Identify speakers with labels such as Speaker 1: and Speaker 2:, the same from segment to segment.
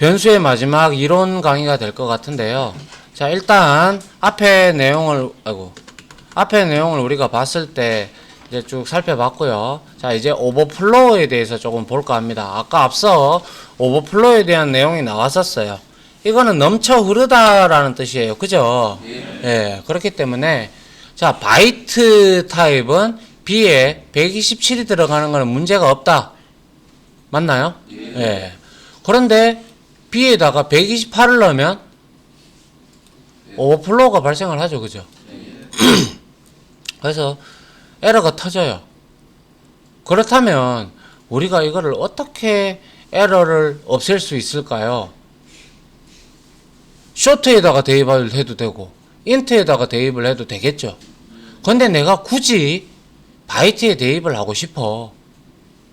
Speaker 1: 변수의 마지막 이론 강의가 될 것 같은데요. 자, 일단 앞에 내용을 아이고. 앞에 내용을 우리가 봤을 때 이제 쭉 살펴봤고요. 자, 이제 오버플로우에 대해서 조금 볼까 합니다. 아까 앞서 오버플로우에 대한 내용이 나왔었어요. 이거는 넘쳐 흐르다라는 뜻이에요. 그죠? 예. 그렇기 때문에 자, 바이트 타입은 B에 127이 들어가는 거는 문제가 없다. 맞나요? 예. 그런데 B에다가 128을 넣으면 오버플로우가 발생을 하죠. 그죠? 그래서 에러가 터져요. 그렇다면 우리가 이거를 어떻게 에러를 없앨 수 있을까요? 쇼트에다가 대입을 해도 되고 인트에다가 대입을 해도 되겠죠. 근데 내가 굳이 바이트에 대입을 하고 싶어.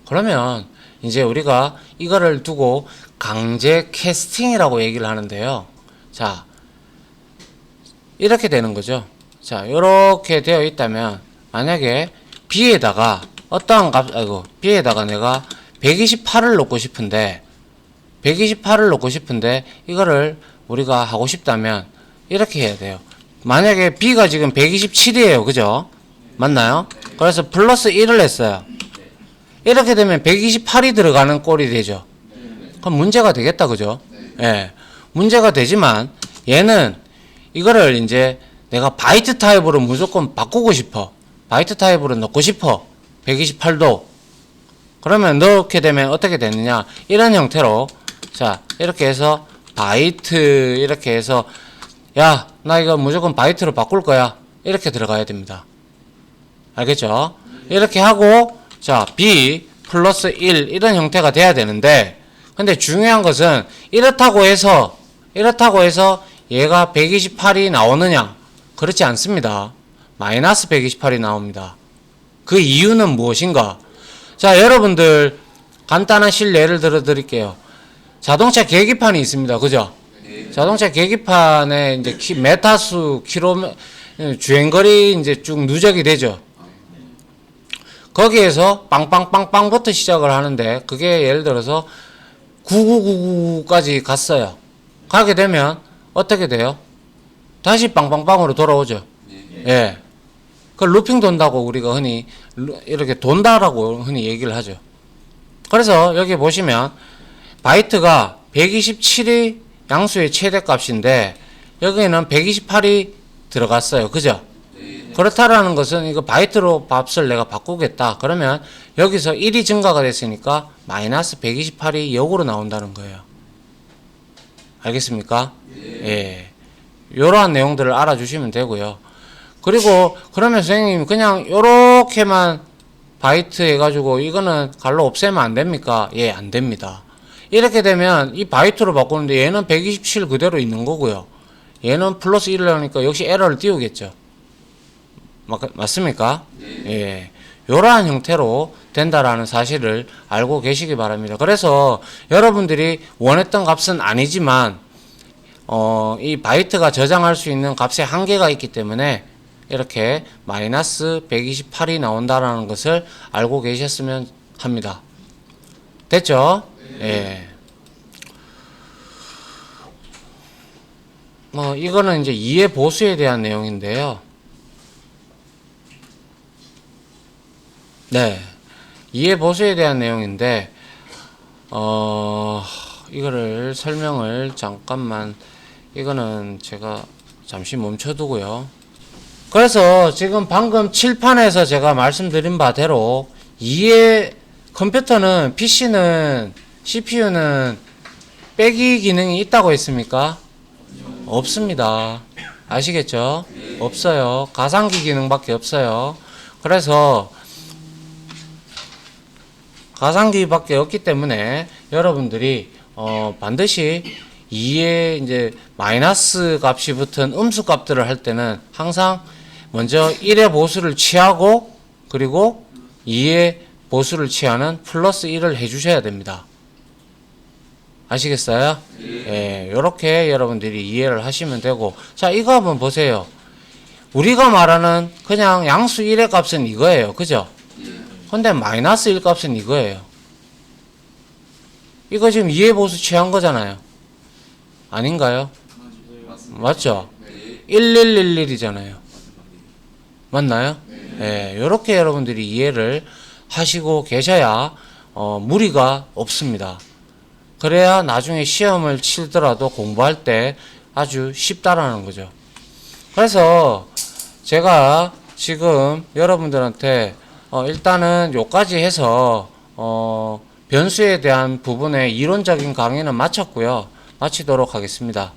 Speaker 1: 그러면 이제 우리가 이거를 두고 강제 캐스팅이라고 얘기를 하는데요. 자, 이렇게 되는 거죠. 자, 이렇게 되어 있다면 만약에 B에다가 어떠한 값, 아이고, B에다가 내가 128을 놓고 싶은데 128을 놓고 싶은데 이거를 우리가 하고 싶다면 이렇게 해야 돼요. 만약에 B가 지금 127이에요. 그죠? 맞나요? 그래서 플러스 1을 했어요. 이렇게 되면 128이 들어가는 꼴이 되죠. 그럼 문제가 되겠다. 그죠? 예. 문제가 되지만 얘는 이거를 이제 내가 바이트 타입으로 무조건 바꾸고 싶어. 바이트 타입으로 넣고 싶어. 128도. 그러면 넣게 되면 어떻게 되느냐? 이런 형태로 자, 이렇게 해서 바이트 이렇게 해서 야, 나 이거 무조건 바이트로 바꿀 거야. 이렇게 들어가야 됩니다. 알겠죠? 이렇게 하고 자, B 플러스 1 이런 형태가 돼야 되는데 근데 중요한 것은 이렇다고 해서 이렇다고 해서 얘가 128이 나오느냐? 그렇지 않습니다. 마이너스 128이 나옵니다. 그 이유는 무엇인가? 자, 여러분들 간단한 실례를 들어 드릴게요. 자동차 계기판이 있습니다. 그죠? 자동차 계기판에 이제 키, 메타수, 킬로, 주행거리 이제 쭉 누적이 되죠. 거기에서 빵빵빵빵부터 시작을 하는데 그게 예를 들어서 9999까지 갔어요. 가게 되면 어떻게 돼요? 다시 빵빵빵으로 돌아오죠. 예. 그 루핑 돈다고 우리가 흔히 루- 이렇게 돈다라고 흔히 얘기를 하죠. 그래서 여기 보시면 바이트가 127이 양수의 최대값인데 여기는 128이 들어갔어요. 그죠? 그렇다라는 것은 이거 바이트로 값을 내가 바꾸겠다. 그러면 여기서 1이 증가가 됐으니까 마이너스 128이 역으로 나온다는 거예요. 알겠습니까? 예. 이러한 내용들을 알아주시면 되고요. 그리고 그러면 선생님 그냥 요렇게만 바이트 해가지고 이거는 갈로 없애면 안 됩니까? 예, 안 됩니다. 이렇게 되면 이 바이트로 바꾸는데 얘는 127 그대로 있는 거고요. 얘는 플러스 1을 하니까 역시 에러를 띄우겠죠. 맞, 맞습니까? 예. 요러한 형태로 된다라는 사실을 알고 계시기 바랍니다. 그래서 여러분들이 원했던 값은 아니지만 어, 이 바이트가 저장할 수 있는 값의 한계가 있기 때문에 이렇게 마이너스 128이 나온다라는 것을 알고 계셨으면 합니다. 됐죠? 예. 뭐 이거는 이제 이해 보수에 대한 내용인데요. 네. 이해 보수에 대한 내용인데 어 이거를 설명을 잠깐만 이거는 제가 잠시 멈춰두고요. 그래서 지금 방금 칠판에서 제가 말씀드린 바대로 이해 컴퓨터는 PC는 CPU는 빼기 기능이 있다고 했습니까? 없습니다. 아시겠죠? 없어요. 가상기 기능밖에 없어요. 그래서 가상기밖에 없기 때문에 여러분들이 어 반드시 2의 이제 마이너스 값이 붙은 음수 값들을 할 때는 항상 먼저 1의 보수를 취하고 그리고 2의 보수를 취하는 플러스 1을 해주셔야 됩니다. 아시겠어요? 예, 요렇게 여러분들이 이해를 하시면 되고 자 이거 한번 보세요. 우리가 말하는 그냥 양수 1의 값은 이거예요. 그죠? 근데 마이너스 1 값은 이거예요. 이거 지금 2의 보수 취한 거잖아요. 아닌가요? 맞죠? 1111이잖아요. 맞나요? 예, 요렇게 여러분들이 이해를 하시고 계셔야 어, 무리가 없습니다. 그래야 나중에 시험을 치더라도 공부할 때 아주 쉽다라는 거죠. 그래서 제가 지금 여러분들한테 어, 일단은 요까지 해서 어, 변수에 대한 부분의 이론적인 강의는 마쳤고요. 마치도록 하겠습니다.